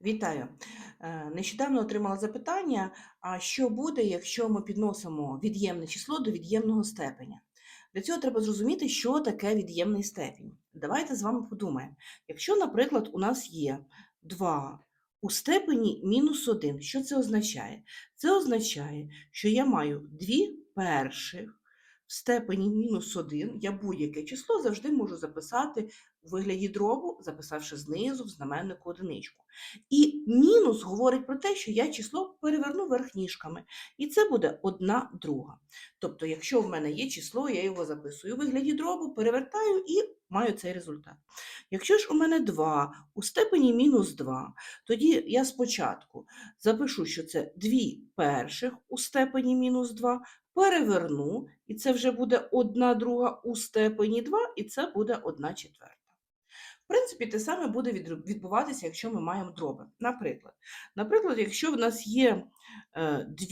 Вітаю. Е, Нещодавно отримала запитання, а що буде, якщо ми підносимо від'ємне число до від'ємного степеня? Для цього треба зрозуміти, що таке від'ємний степінь. Давайте з вами подумаємо. Якщо, наприклад, у нас є 2 у степені мінус 1, що це означає? Це означає, що я маю 2 перших в степені мінус 1, я будь-яке число завжди можу записати у вигляді дробу, записавши знизу в знаменнику одиничку. І мінус говорить про те, що я число переверну верх ніжками. І це буде одна друга. Тобто, якщо в мене є число, я його записую у вигляді дробу, перевертаю і маю цей результат. Якщо ж у мене 2 у степені мінус 2, тоді я спочатку запишу, що це 2 перших у степені мінус 2, переверну, і це вже буде 1 друга у степені 2, і це буде 1 четверта. В принципі, те саме буде відбуватися, якщо ми маємо дроби. Наприклад, наприклад, якщо в нас є е, 2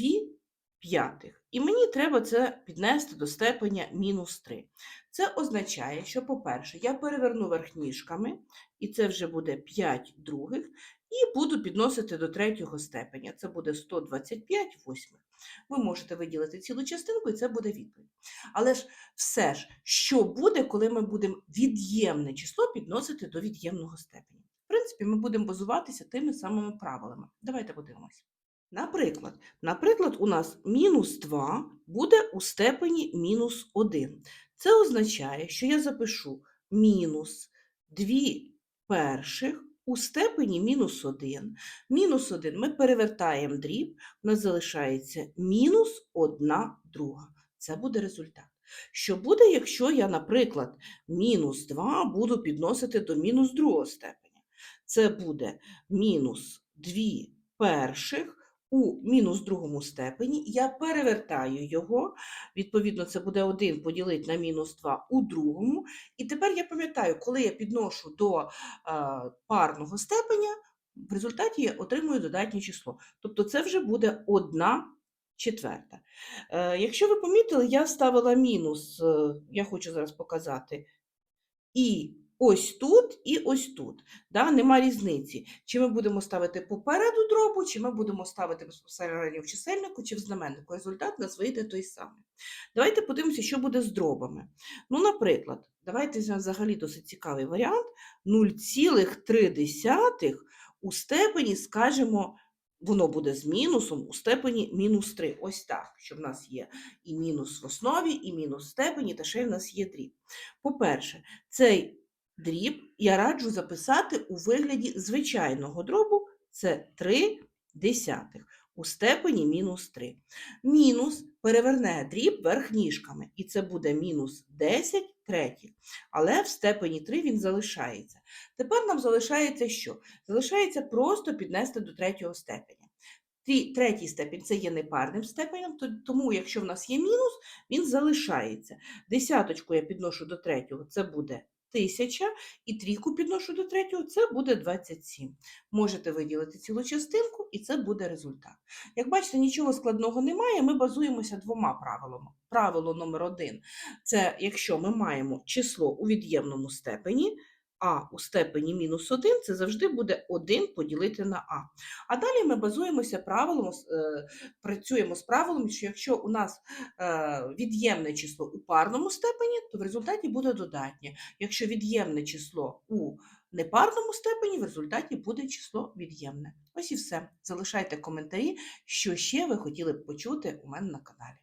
п'ятих, і мені треба це піднести до степеня мінус 3. Це означає, що, по-перше, я переверну верх ніжками, і це вже буде 5 других, і буду підносити до третього степеня. Це буде 125 восьмих. Ви можете виділити цілу частинку, і це буде відповідь. Але ж все ж, що буде, коли ми будемо від'ємне число підносити до від'ємного степеня? В принципі, ми будемо базуватися тими самими правилами. Давайте подивимось. Наприклад, наприклад, у нас мінус 2 буде у степені мінус 1. Це означає, що я запишу мінус 2 перших у степені мінус 1. Мінус 1 ми перевертаємо дріб, у нас залишається мінус 1 друга. Це буде результат. Що буде, якщо я, наприклад, мінус 2 буду підносити до мінус другого степеня? Це буде мінус 2 перших у мінус другому степені. Я перевертаю його, відповідно, це буде 1 поділити на мінус 2 у другому. І тепер я пам'ятаю, коли я підношу до е, парного степеня, в результаті я отримую додатнє число. Тобто це вже буде 1 четверта. Е, Якщо ви помітили, я ставила мінус, е, я хочу зараз показати, і ось тут, і ось тут. Да? Нема різниці, чи ми будемо ставити попереду дробу, чи ми будемо ставити безпосередньо в чисельнику, чи в знаменнику. Результат нас вийде той самий. Давайте подивимося, що буде з дробами. Ну, наприклад, давайте взагалі досить цікавий варіант. 0,3 у степені, скажімо, воно буде з мінусом у степені мінус 3. Ось так, що в нас є і мінус в основі, і мінус в степені, та ще й в нас є дріб. По-перше, цей дріб я раджу записати у вигляді звичайного дробу, це 3 десятих у степені мінус 3. Мінус переверне дріб верх ніжками, і це буде мінус 10 третіх. Але в степені 3 він залишається. Тепер нам залишається що? Залишається просто піднести до третього степеня. Третій степінь це є непарним степенем, тому якщо в нас є мінус, він залишається. Десяточку я підношу до третього, це буде 1000, і трійку підношу до третього, це буде 27. Можете виділити цілу частинку, і це буде результат. Як бачите, нічого складного немає, ми базуємося двома правилами. Правило номер один – це якщо ми маємо число у від'ємному степені, а у степені мінус 1 це завжди буде 1 поділити на а. А далі ми базуємося правилом, е, працюємо з правилом, що якщо у нас е, від'ємне число у парному степені, то в результаті буде додатнє. Якщо від'ємне число у непарному степені, в результаті буде число від'ємне. Ось і все. Залишайте коментарі, що ще ви хотіли б почути у мене на каналі.